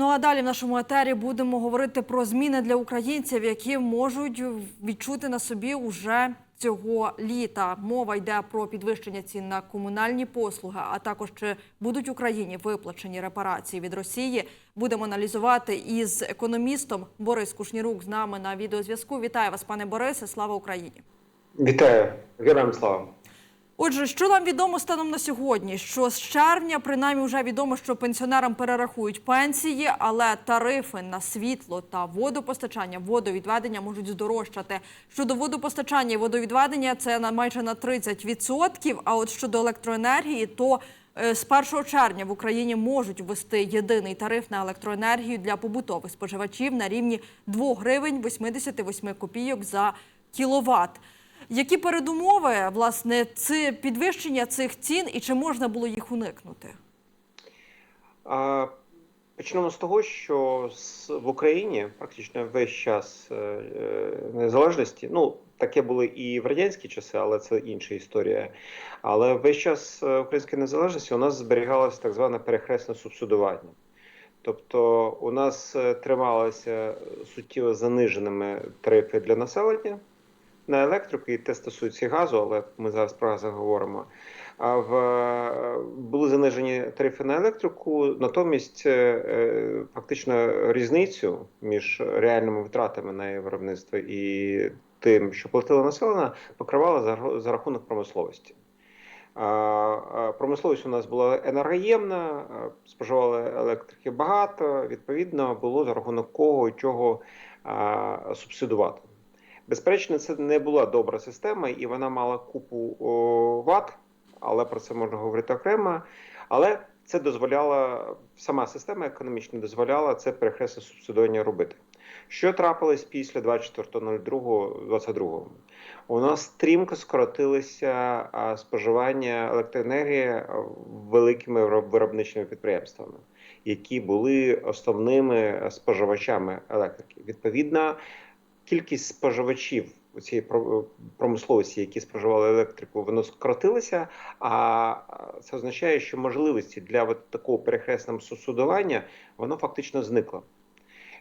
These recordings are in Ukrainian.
Ну а далі в нашому етері будемо говорити про зміни для українців, які можуть відчути на собі уже цього літа. Мова йде про підвищення цін на комунальні послуги, а також чи будуть Україні виплачені репарації від Росії. Будемо аналізувати із економістом Борис Кушнірук з нами на відеозв'язку. Вітаю вас, пане Борисе. Слава Україні! Вітаю, героям слава. Отже, що нам відомо станом на сьогодні? Що з червня, принаймні, вже відомо, що пенсіонерам перерахують пенсії, але тарифи на світло та водопостачання, водовідведення можуть здорожчати. Щодо водопостачання і водовідведення, це на майже на 30%, А от щодо електроенергії, то е, з 1 червня в Україні можуть ввести єдиний тариф на електроенергію для побутових споживачів на рівні 2 гривень 88 копійок за кіловат. Які передумови власне це підвищення цих цін і чи можна було їх уникнути? Почнемо з того, що в Україні практично весь час е, е, незалежності, ну таке було і в радянські часи, але це інша історія. Але весь час е, української незалежності у нас зберігалося так зване перехресне субсидування. Тобто у нас трималися суттєво заниженими тарифи для населення на електрику, і те стосується і газу, але ми зараз про газ говоримо. А в були занижені тарифи на електрику, натомість е, е, фактично різницю між реальними витратами на виробництво і тим, що платило населення, покривала за, рахунок промисловості. Промисловість у нас була енергоємна, споживали електрики багато. Відповідно, було за рахунок кого і чого субсидувати. Безперечно, це не була добра система, і вона мала купу о, вад, але про це можна говорити окремо. Але це дозволяла сама система економічна дозволяла це перехресне субсидування робити. Що трапилось після 24.02.22? У нас стрімко скоротилося споживання електроенергії великими вироб- виробничими підприємствами, які були основними споживачами електрики. Відповідно, кількість споживачів цієї про- промисловості, які споживали електрику, воно скоротилося. А це означає, що можливості для от такого перехресного субсидування воно фактично зникло.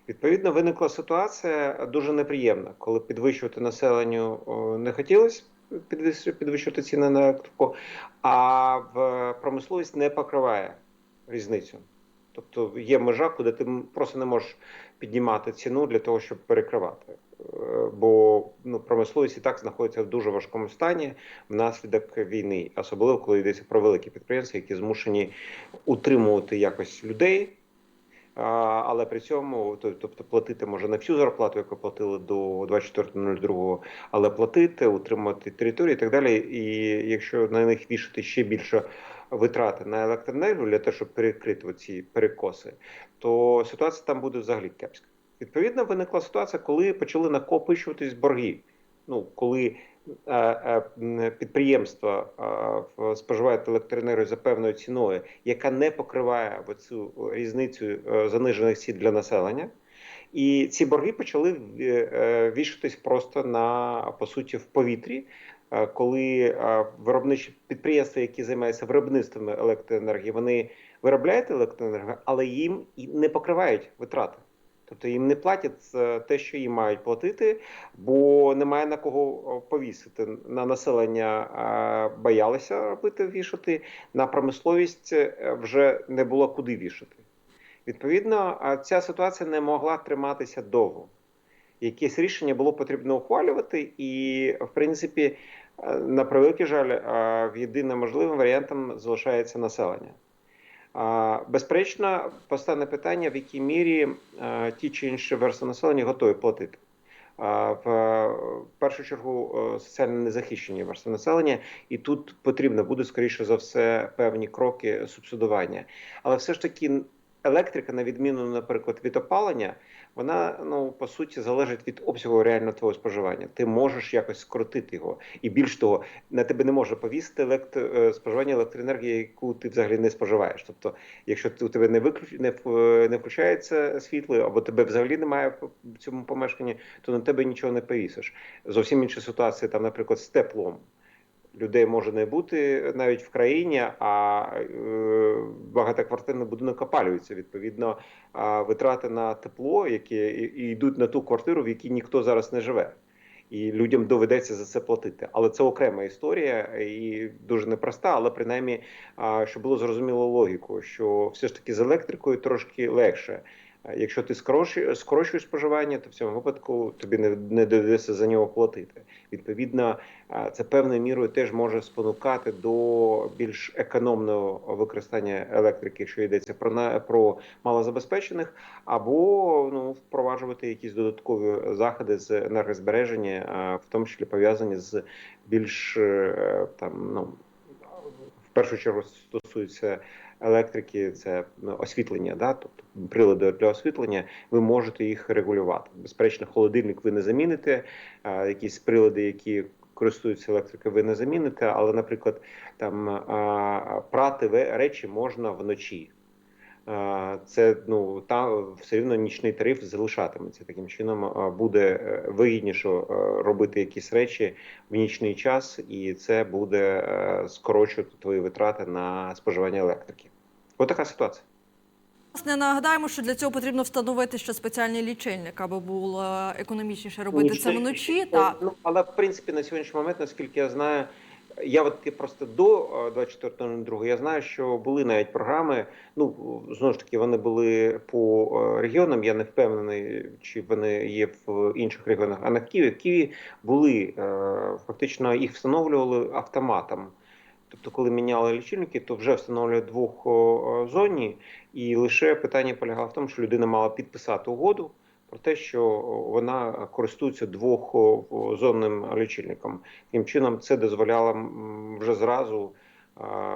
Відповідно, виникла ситуація дуже неприємна, коли підвищувати населенню не хотілося підвищ- підвищувати ціни на електрику, а в промисловість не покриває різницю. Тобто є межа, куди ти просто не можеш піднімати ціну для того, щоб перекривати. Е, Бо ну, промисловість і так знаходиться в дуже важкому стані внаслідок війни, особливо коли йдеться про великі підприємства, які змушені утримувати якось людей. Але при цьому, тобто, платити може не всю зарплату, яку платили до 24.02, але платити, утримувати територію і так далі. І якщо на них вішати ще більше витрати на електроенергію для того, щоб перекрити ці перекоси, то ситуація там буде взагалі кепська. Відповідно, виникла ситуація, коли почали накопичуватись борги. Ну, коли е, е, підприємства е, споживають електроенергію за певною ціною, яка не покриває цю різницю занижених цін для населення. І ці борги почали вішатись просто на по суті в повітрі, коли е, виробничі підприємства, які займаються виробництвом електроенергії, вони виробляють електроенергію, але їм і не покривають витрати. Тобто їм не платять е, те, що їм мають платити, бо немає на кого повісити. На населення е, боялися робити вішати, на промисловість е, вже не було куди вішати. Відповідно, ця ситуація не могла триматися довго. Якесь рішення було потрібно ухвалювати, і, в принципі, е, на превеликий жаль, е, єдиним можливим варіантом залишається населення. Безперечно, постане питання, в якій мірі е, ті чи інші верстви населення готові платити. В першу чергу соціально незахищені верстви населення, і тут потрібно буде, скоріше за все, певні кроки субсидування. Але все ж таки електрика, на відміну, наприклад, від опалення, вона ну по суті залежить від обсягу реального твого споживання. Ти можеш якось скоротити його, і більш того, на тебе не може повісити електро... е, споживання електроенергії, яку ти взагалі не споживаєш. Тобто, якщо ти- у тебе не виключ... не, в- не включається світло, або тебе взагалі немає в цьому помешканні, то на тебе нічого не повісиш. Зовсім інша ситуація, там, наприклад, з теплом. Людей може не бути навіть в країні, а е, багатоквартирний будинок опалюється. Відповідно, витрати на тепло, які йдуть на ту квартиру, в якій ніхто зараз не живе. І людям доведеться за це платити. Але це окрема історія і дуже непроста. Але принаймні, щоб було зрозуміло логіку, що все ж таки з електрикою трошки легше. А Якщо ти скорочуєш, скорочуєш споживання, то в цьому випадку тобі не, не доведеться за нього платити. Відповідно, це певною мірою теж може спонукати до більш економного використання електрики, якщо йдеться про про малозабезпечених, або ну впроваджувати якісь додаткові заходи з енергозбереження, а, в тому числі пов'язані з більш е, там ну в першу чергу стосується електрики, це ну, освітлення, да, тобто прилади для освітлення, ви можете їх регулювати. Безперечно, холодильник ви не заміните, якісь прилади, які користуються електрикою, ви не заміните, але, наприклад, там прати речі можна вночі. Це ну там все рівно нічний тариф залишатиметься. Таким чином буде е, вигідніше е, робити якісь речі в нічний час, і це буде е, скорочувати твої витрати на споживання електрики. Ось така ситуація. Власне, нагадаємо, що для цього потрібно встановити ще спеціальний лічильник, аби було економічніше робити це вночі. Та Ну, але в принципі на сьогоднішній момент, наскільки я знаю, я от просто до е, 24.02 я знаю, що були навіть програми. Ну знову ж таки, вони були по е, регіонам. Я не впевнений, чи вони є в інших регіонах. А на Києві в Києві були е, фактично їх встановлювали автоматом. Тобто, коли міняли лічильники, то вже встановлювали двохзонні, і лише питання полягало в тому, що людина мала підписати угоду про те, що вона користується двохзонним лічильником. Таким чином, це дозволяло вже зразу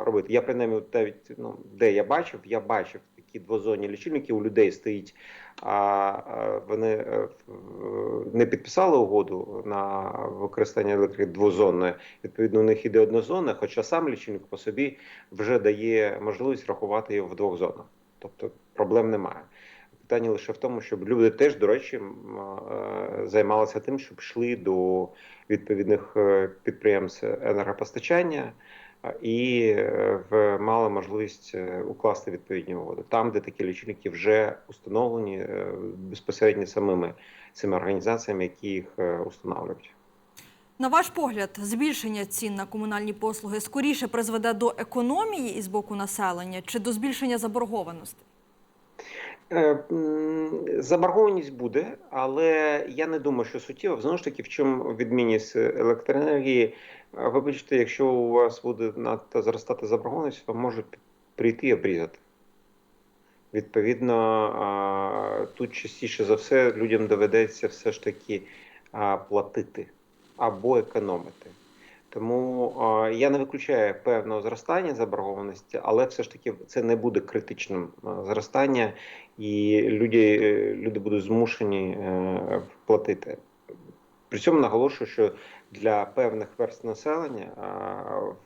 робити. Я принаймні навіть ну, де я бачив, я бачив такі двозонні лічильники. У людей стоїть, а, вони е, не підписали угоду на використання електрики двозонної. Відповідно, у них іде однозонна, хоча сам лічильник по собі вже дає можливість рахувати його в двох зонах. Тобто проблем немає. Питання лише в тому, щоб люди теж, до речі, займалися тим, щоб йшли до відповідних е, підприємств енергопостачання і е, мали можливість е, укласти відповідні угоди там, де такі лічильники вже установлені безпосередньо самими цими організаціями, які їх установлюють. на ваш погляд, збільшення цін на комунальні послуги скоріше призведе до економії із боку населення чи до збільшення заборгованості? Е, Заборгованість буде, але я не думаю, що суттєво. Знову ж таки, в чому відмінність електроенергії? Е, Вибачте, якщо у вас буде надто зростати заборгованість, вам можуть прийти і обрізати. Відповідно, тут частіше за все людям доведеться все ж таки платити або економити. Тому а, я не виключаю певного зростання заборгованості, але все ж таки це не буде критичним зростання, і люди, е, люди будуть змушені е, платити. При цьому наголошую, що для певних верств населення,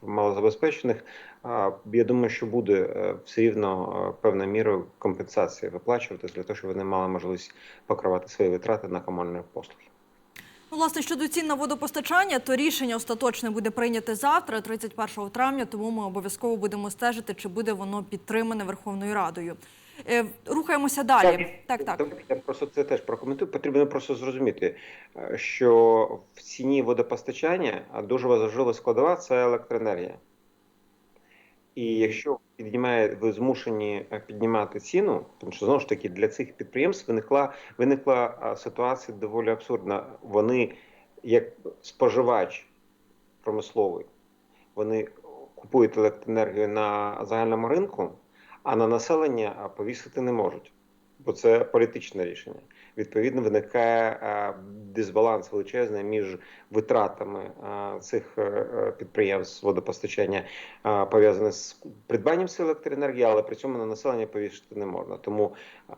в малозабезпечених, а, я думаю, що буде е, все рівно е, певною мірою компенсація виплачуватись для того, щоб вони мали можливість покривати свої витрати на комунальні послуги. Власне, щодо цін на водопостачання, то рішення остаточне буде прийняте завтра, 31 травня. Тому ми обов'язково будемо стежити, чи буде воно підтримане Верховною Радою. Е, рухаємося далі. Так, так. так. Я просто це теж прокоментую. Потрібно просто зрозуміти, е, що в ціні водопостачання дуже важлива складова це електроенергія. І якщо піднімає, ви змушені е, піднімати ціну, тому що знову ж таки для цих підприємств виникла виникла ситуація доволі абсурдна. Вони, як споживач промисловий, вони купують електроенергію на загальному ринку, а на населення повісити не можуть, бо це політичне рішення. Відповідно, виникає дисбаланс величезний між витратами цих е, е, підприємств водопостачання, а, пов'язаних з придбанням електроенергії, але при цьому на населення повісити не можна. Тому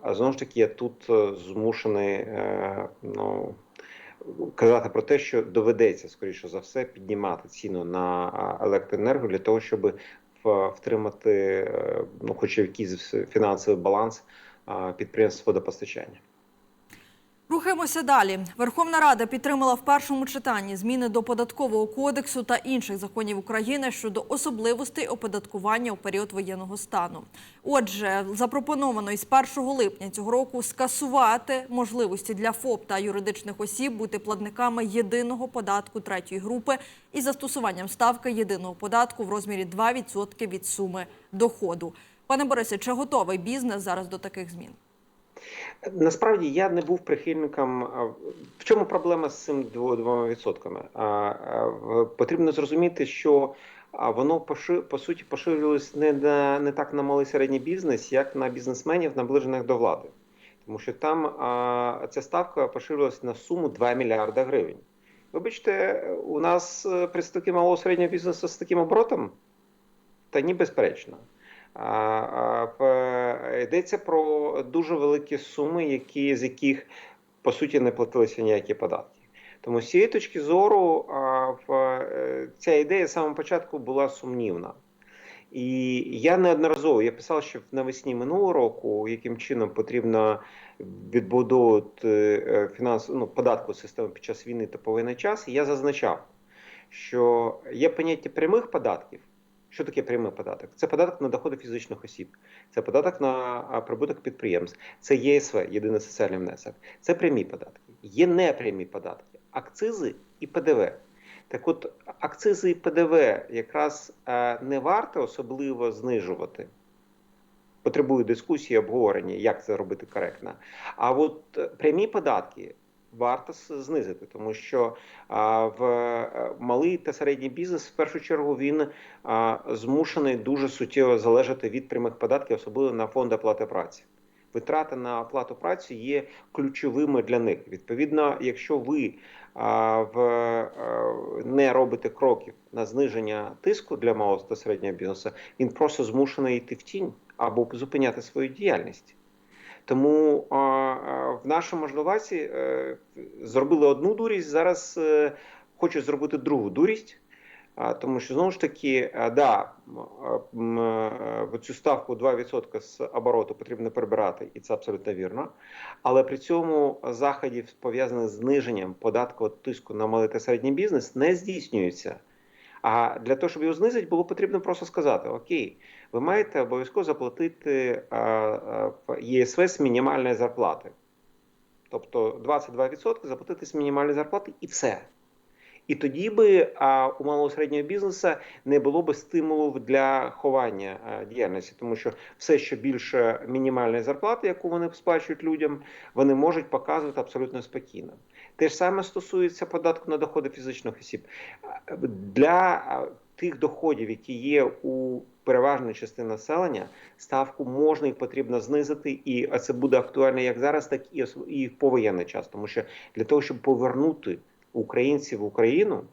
знову ж таки я тут е, змушений е, ну, казати про те, що доведеться скоріше за все піднімати ціну на електроенергію для того, щоб втримати е, ну, хоч якийсь фінансовий баланс підприємств водопостачання. Рухаємося далі. Верховна Рада підтримала в першому читанні зміни до податкового кодексу та інших законів України щодо особливостей оподаткування у період воєнного стану. Отже, запропоновано із 1 липня цього року скасувати можливості для ФОП та юридичних осіб бути платниками єдиного податку третьої групи із застосуванням ставки єдиного податку в розмірі 2% від суми доходу. Пане Борисе, чи готовий бізнес зараз до таких змін? Насправді я не був прихильником. В чому проблема з цим дво- двома відсотками? А, а, в- Потрібно зрозуміти, що воно по суті поширювалось не на не так на малий середній бізнес, як на бізнесменів, наближених до влади. Тому що там ця ставка поширювалася на суму 2 мільярда гривень. Вибачте, у нас е, представники малого середнього бізнесу з таким оборотом? Та ні, безперечно. Йдеться про дуже великі суми, які, з яких по суті не платилися ніякі податки. Тому з цієї точки зору е, ця ідея з самого початку була сумнівна. І я неодноразово я писав, що навесні минулого року, яким чином потрібно відбудовувати е, фінанс, ну, податкову систему під час війни та повинен час. Я зазначав, що є поняття прямих податків. Що таке прямий податок? Це податок на доходи фізичних осіб, це податок на прибуток підприємств, це ЄСВ, єдиний соціальний внесок. Це прямі податки. Є непрямі податки, акцизи і ПДВ. Так от, акцизи і ПДВ якраз не варто особливо знижувати. Потребує дискусії, обговорення, як це робити коректно. А от е, прямі податки варто знизити, тому що а, в е, малий та середній бізнес в першу чергу він а, змушений дуже суттєво залежати від прямих податків, особливо на фонд оплати праці. Витрати на оплату праці є ключовими для них. Відповідно, якщо ви а, в, е, не робите кроків на зниження тиску для малого та середнього бізнесу, він просто змушений йти в тінь або зупиняти свою діяльність. Тому а, а, в нашому можновласі е, зробили одну дурість, зараз е, хочуть зробити другу дурість. А, Тому що знову ж таки, а, да, а, е, в цю ставку 2% з обороту потрібно прибирати, і це абсолютно вірно. Але при цьому заходів пов'язаних з зниженням податкового тиску на малий та середній бізнес не здійснюється. А для того, щоб його знизити, було потрібно просто сказати: Окей, ви маєте обов'язково заплатити а, а, в ЄСВ мінімальної зарплати. Тобто 22% заплатити з мінімальної зарплати і все. І тоді би а, у малого середнього бізнесу не було би стимулів для ховання а, діяльності, тому що все, що більше мінімальної зарплати, яку вони сплачують людям, вони можуть показувати абсолютно спокійно. Те ж саме стосується податку на доходи фізичних осіб. Для тих доходів, які є у переважної частини населення, ставку можна і потрібно знизити, і це буде актуально як зараз, так і в повоєнний час, тому що для того, щоб повернути українців в Україну,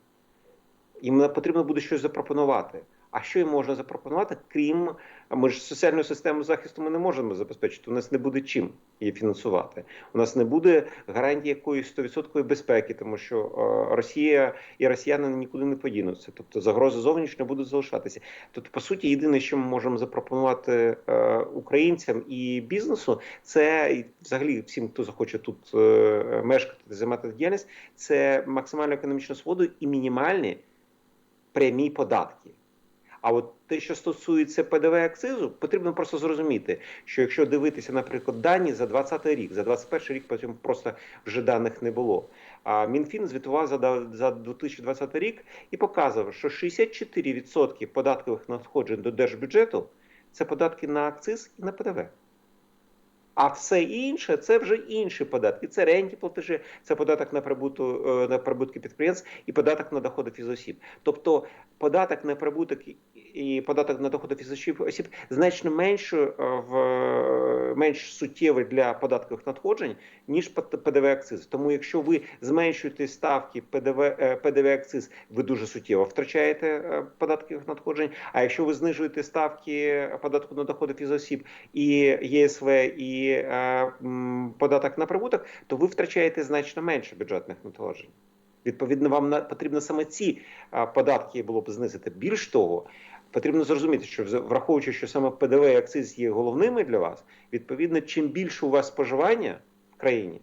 їм потрібно буде щось запропонувати. А що їм можна запропонувати, крім ми ж соціальну систему захисту ми не можемо забезпечити. У нас не буде чим її фінансувати. У нас не буде гарантії якоїсь 100% безпеки, тому що е, Росія і росіяни нікуди не подінуться. Тобто загрози зовнішньої будуть залишатися. Тобто, по суті, єдине, що ми можемо запропонувати е, українцям і бізнесу, це і взагалі всім, хто захоче тут е, мешкати займати діяльність, це максимальну економічну свободу і мінімальні прямі податки. А от те, що стосується ПДВ акцизу, потрібно просто зрозуміти, що якщо дивитися, наприклад, дані за 2020 рік, за 2021 рік потім просто вже даних не було. А Мінфін звітував за, за 2020 рік і показував, що 64% податкових надходжень до держбюджету це податки на акциз і на ПДВ. А все інше це вже інші податки. Це ренті платежі, це податок на прибуту е, на прибутки підприємств і податок на доходи фізосіб. Тобто податок на прибуток і- податок на доходи фізичних осіб значно менше е, в менш суттєвий для податкових надходжень ніж ПДВ акциз. Тому, якщо ви зменшуєте ставки ПДВ е, ПДВ акциз, ви дуже суттєво втрачаєте е, податкових надходжень. А якщо ви знижуєте ставки податку на доходи фізосіб і ЄСВ і е, податок на прибуток, то ви втрачаєте значно менше бюджетних надходжень. Відповідно, вам на- потрібно саме ці а, податки було б знизити. Більш того, потрібно зрозуміти, що враховуючи, що саме ПДВ і акциз є головними для вас, відповідно, чим більше у вас споживання в країні,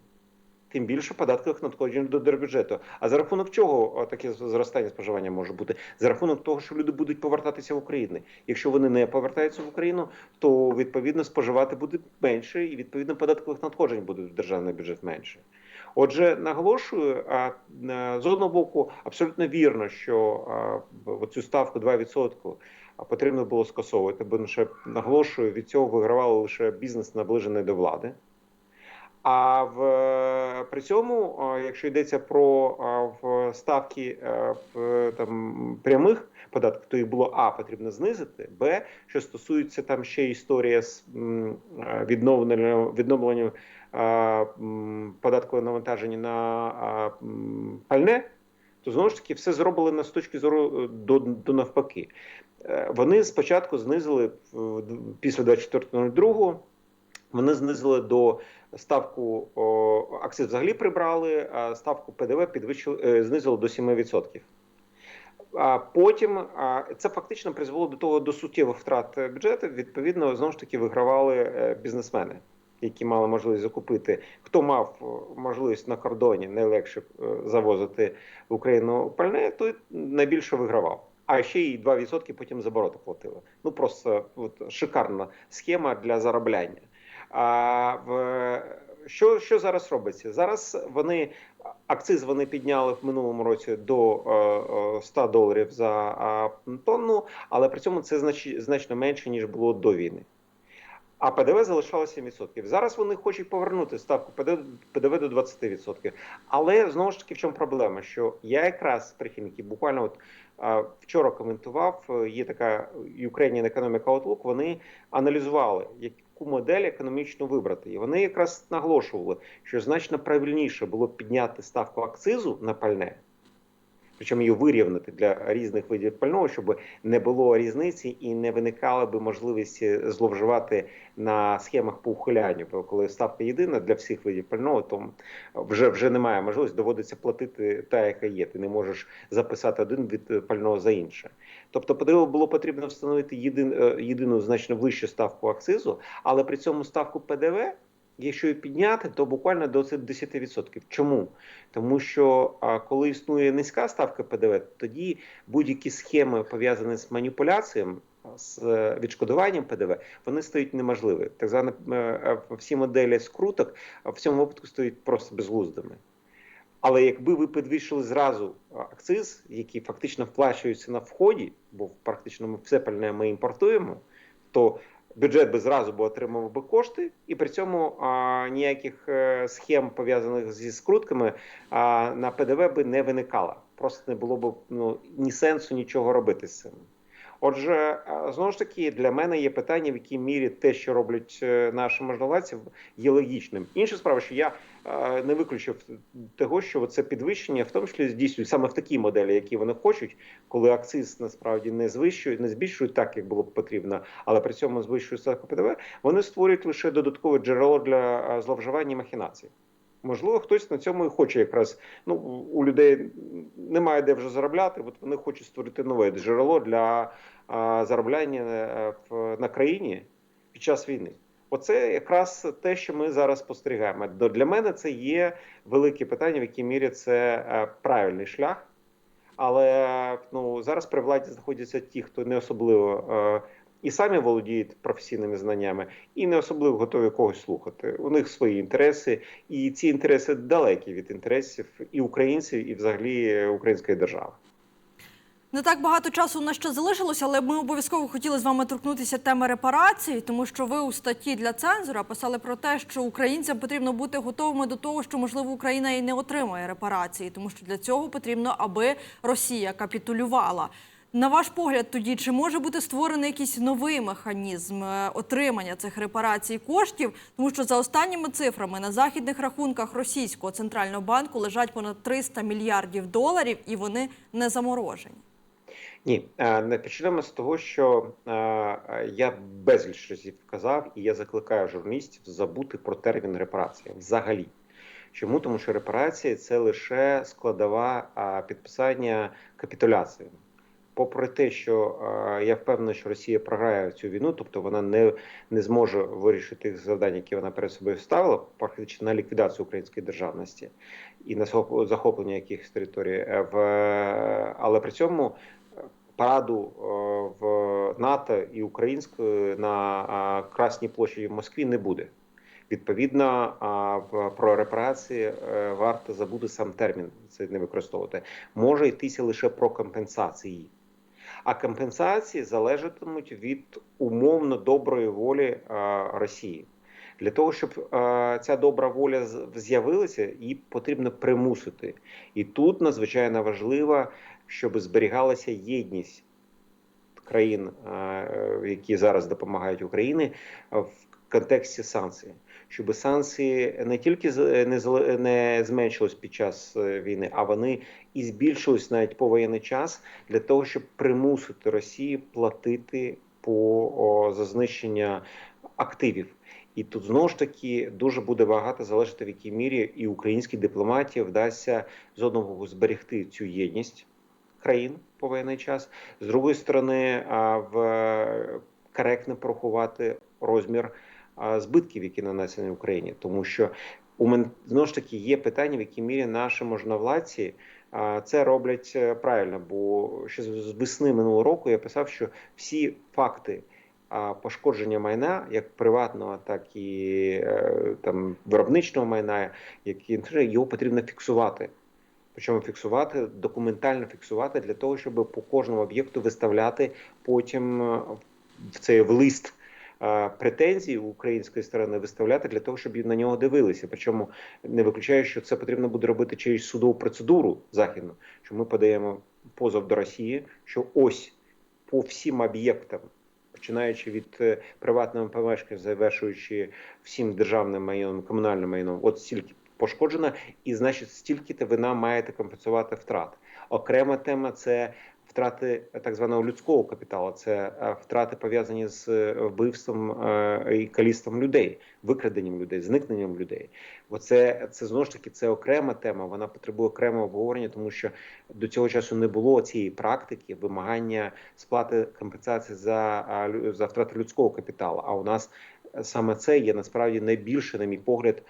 тим більше податкових надходжень до держбюджету. А за рахунок чого таке зростання споживання може бути? За рахунок того, що люди будуть повертатися в Україну. Якщо вони не повертаються в Україну, то відповідно споживати буде менше, і відповідно податкових надходжень буде в державний бюджет менше. Отже, наголошую, а з одного боку, абсолютно вірно, що цю ставку 2% потрібно було скасовувати, бо наголошую, від цього вигравали лише бізнес наближений до влади. А в при цьому, якщо йдеться про в ставки в там прямих податків, то їх було а потрібно знизити. Б, що стосується там ще історія з відновленням відновленням податкового навантаження на пальне, то знову ж таки все зроблено з точки зору е, до, до навпаки. Е, Вони спочатку знизили після 24.02, вони знизили до ставку о, акциз взагалі прибрали, а ставку ПДВ підвищили, е, знизили до 7%. А потім це фактично призвело до того до суттєвих втрат бюджету. Відповідно, знову ж таки вигравали е, бізнесмени, які мали можливість закупити. Хто мав е, можливість на кордоні найлегше завозити в Україну пальне, той найбільше вигравав. А ще й 2% потім за обороти платили. Ну просто от, шикарна схема для заробляння. А в що, що зараз робиться? Зараз вони акциз вони підняли в минулому році до е, е, 100 доларів за е, тонну, але при цьому це знач, значно менше ніж було до війни. А ПДВ залишалося 7%. Зараз вони хочуть повернути ставку ПДВ, до 20%. Але знову ж таки, в чому проблема? Що я якраз прихильники буквально от вчора коментував. е, Є така Ukrainian Economic Outlook, Вони аналізували, яку модель економічно вибрати, і вони якраз наголошували, що значно правильніше було б підняти ставку акцизу на пальне. Причому її вирівняти для різних видів пального, щоб не було різниці і не виникала би можливість зловживати на схемах по ухилянню. Бо коли ставка єдина для всіх видів пального, то вже вже немає можливості, доводиться платити та, яка є. Ти не можеш записати один від пального за інше. Тобто, було потрібно встановити єдин, е, єдину значно вищу ставку акцизу, але при цьому ставку ПДВ. Якщо її підняти, то буквально до 10%. Чому? Тому що коли існує низька ставка ПДВ, тоді будь-які схеми пов'язані з маніпуляціями, з відшкодуванням ПДВ, вони стають неможливі. Так звані е, е, всі моделі скруток в цьому випадку стають просто безглуздими. Але якби ви підвищили зразу акциз, який фактично вплачується на вході, бо практично ми все пальне ми імпортуємо, то бюджет би зразу би отримав би кошти, і при цьому а, ніяких е, схем пов'язаних зі скрутками а, на ПДВ би не виникало. Просто не було б ну, ні сенсу нічого робити з цим. Отже, а, знову ж таки, для мене є питання, в якій мірі те, що роблять е, наші можновладці, є логічним. Інша справа, що я е, не виключив того, що це підвищення, в тому числі здійснюють саме в такій моделі, які вони хочуть, коли акциз насправді не звищують, не збільшують так, як було б потрібно, але при цьому звищують ставку ПДВ, вони створюють лише додаткове джерело для е, зловживання і махінацій. Можливо, хтось на цьому і хоче якраз. Ну у людей немає де вже заробляти. От вони хочуть створити нове джерело для а, заробляння е, в на країні під час війни. Оце якраз те, що ми зараз спостерігаємо. Для мене це є велике питання, в якій мірі це е, правильний шлях. Але ну зараз при владі знаходяться ті, хто не особливо е, і самі володіють професійними знаннями, і не особливо готові когось слухати. У них свої інтереси, і ці інтереси далекі від інтересів і українців, і взагалі української держави. Не так багато часу у нас ще залишилося, але ми обов'язково хотіли з вами торкнутися теми репарацій, тому що ви у статті для цензора писали про те, що українцям потрібно бути готовими до того, що можливо Україна і не отримає репарації, тому що для цього потрібно, аби Росія капітулювала. На ваш погляд, тоді чи може бути створений якийсь новий механізм е, отримання цих репарацій коштів? Тому що за останніми цифрами на західних рахунках російського центрального банку лежать понад 300 мільярдів доларів, і вони не заморожені. Ні, е, не почнемо з того, що е, я безліч разів казав, і я закликаю журналістів забути про термін репарація взагалі. Чому? Тому що репарації це лише складова підписання капітуляції. Попри те, що я впевнений, що Росія програє цю війну, тобто вона не, не зможе вирішити тих завдань, які вона перед собою ставила, практично на ліквідацію української державності і на захоп- захоплення якихось територій, е, в, але при цьому параду е, в НАТО і української на Красній площі в Москві не буде. Відповідно, про репарації е, варто забути сам термін, це не використовувати. Може йтися лише про компенсації. А компенсації залежатимуть від умовно доброї волі е, Росії. Для того, щоб е, ця добра воля з'явилася, її потрібно примусити. І тут надзвичайно важливо, щоб зберігалася єдність країн, е, які зараз допомагають Україні, в контексті санкцій. Щоб санкції не тільки не, зменшились під час е, війни, а вони і збільшились навіть по воєнний час для того, щоб примусити Росію платити по о, за знищення активів. І тут знову ж таки дуже буде багато залежати в якій мірі і українській дипломатії вдасться з одного боку зберегти цю єдність країн по воєнний час, з другої сторони, в коректно порахувати розмір збитків, які нанесені Україні, тому що у мен знову ж таки є питання, в якій мірі наші можновладці це роблять е, правильно. Бо ще з весни минулого року я писав, що всі факти пошкодження майна, як приватного, так і е, там виробничного майна, як і його потрібно фіксувати. Причому фіксувати, документально фіксувати для того, щоб по кожному об'єкту виставляти потім е, в цей в лист е, претензій української сторони виставляти для того, щоб на нього дивилися. Причому не виключаю, що це потрібно буде робити через судову процедуру західну, що ми подаємо позов до Росії, що ось по всім об'єктам. Починаючи від е, приватного помешкання, завершуючи всім державним майном, комунальним майном, от стільки пошкоджено, і значить, стільки-то ви нам маєте компенсувати втрат. Окрема тема це втрати так званого людського капіталу, це е, втрати пов'язані з е, вбивством е, і каліцтвом людей, викраденням людей, зникненням людей. Оце це знову ж таки це окрема тема. Вона потребує окремого обговорення, тому що до цього часу не було цієї практики вимагання сплати компенсації за, за втрати людського капіталу. А у нас саме це є насправді найбільше, на мій погляд,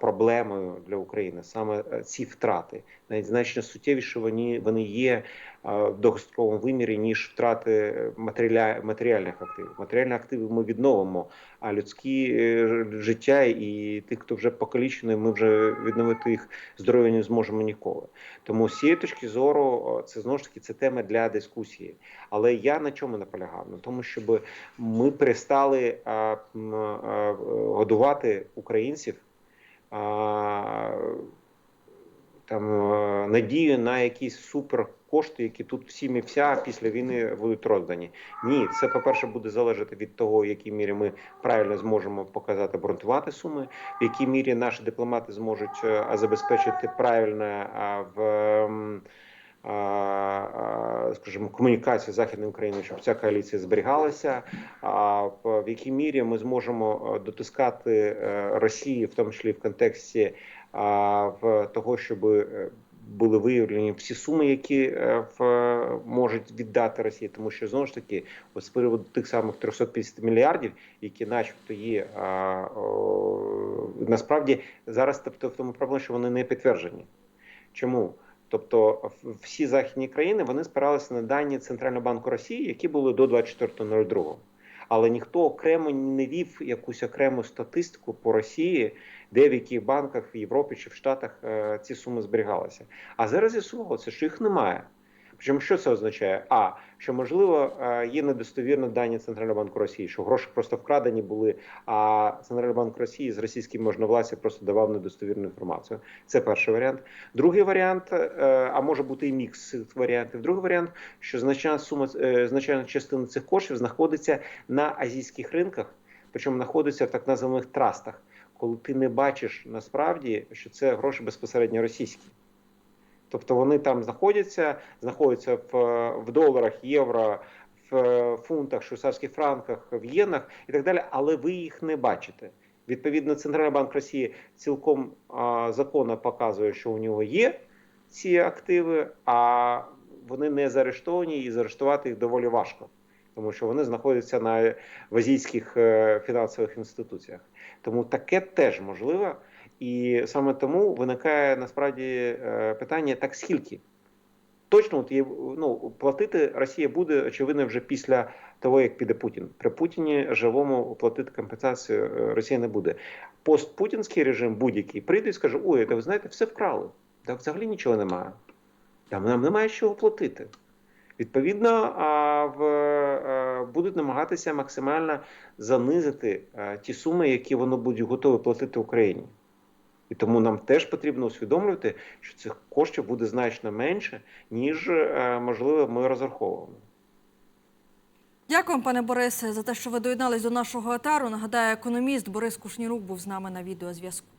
проблемою для України. Саме е, ці втрати, навіть значно суттєвіше вони, вони є в довгостроковому вимірі, ніж втрати е, матеріаля, матеріальних активів. Матеріальні активи ми відновимо, а людські е, життя і тих, хто вже покалічений, ми вже відновити їх здоров'я не зможемо ніколи. Тому з цієї точки зору це знову ж таки це тема для дискусії. Але я на чому наполягав? На тому, щоб ми перестали годувати українців а, там е, надію на якісь суперкошти, які тут всім і вся після війни будуть роздані. Ні, це по-перше буде залежати від того, в якій мірі ми правильно зможемо показати обґрунтувати суми, в якій мірі наші дипломати зможуть е, забезпечити правильно а, в. Скажімо, комунікацію з західною Україною, щоб ця коаліція зберігалася. А в якій мірі ми зможемо е, дотискати е, Росії, в тому числі в контексті в того, щоб е, були виявлені всі суми, які е, в можуть віддати Росії, тому що знову ж таки, ось з приводу тих самих 350 мільярдів, які, начебто, є насправді зараз, тобто в тому проблема, що вони не підтверджені. Чому? Тобто всі західні країни вони спиралися на дані Центрального банку Росії, які були до 24.02. Але ніхто окремо не вів якусь окрему статистику по Росії, де в яких банках в Європі чи в Штатах е, ці суми зберігалися. А зараз з'ясувалося, що їх немає. Причому що це означає? А що можливо е, є недостовірні дані Центрального банку Росії, що гроші просто вкрадені були, а Центральний банк Росії з російським можновладцям просто давав недостовірну інформацію. Це перший варіант. Другий варіант, е, а може бути і мікс цих варіантів. Другий варіант, що значна сума, е, значна частина цих коштів знаходиться на азійських ринках, причому знаходиться в так називаних трастах, коли ти не бачиш насправді, що це гроші безпосередньо російські. Тобто вони там знаходяться, знаходяться в, в доларах, євро, в фунтах, швейцарських франках, в єнах і так далі, але ви їх не бачите. Відповідно, Центральний банк Росії цілком а, законно показує, що у нього є ці активи, а вони не заарештовані і заарештувати їх доволі важко, тому що вони знаходяться на в азійських е, фінансових інституціях. Тому таке теж можливо. І саме тому виникає насправді е, питання: так скільки? Точно от є, ну, платити Росія буде очевидно вже після того, як піде Путін. При Путіні живому платити компенсацію е, Росія не буде. Постпутінський режим будь-який прийде і скаже: ой, та ви знаєте, все вкрали. Так взагалі нічого немає. Там нам немає чого платити. Відповідно, е, будуть намагатися максимально занизити е, ті суми, які вони будуть готові платити Україні. І тому нам теж потрібно усвідомлювати, що цих коштів буде значно менше, ніж е, можливо ми розраховуємо. Дякуємо, пане Борисе, за те, що ви доєднались до нашого етеру. Нагадаю, економіст Борис Кушнірук був з нами на відеозв'язку.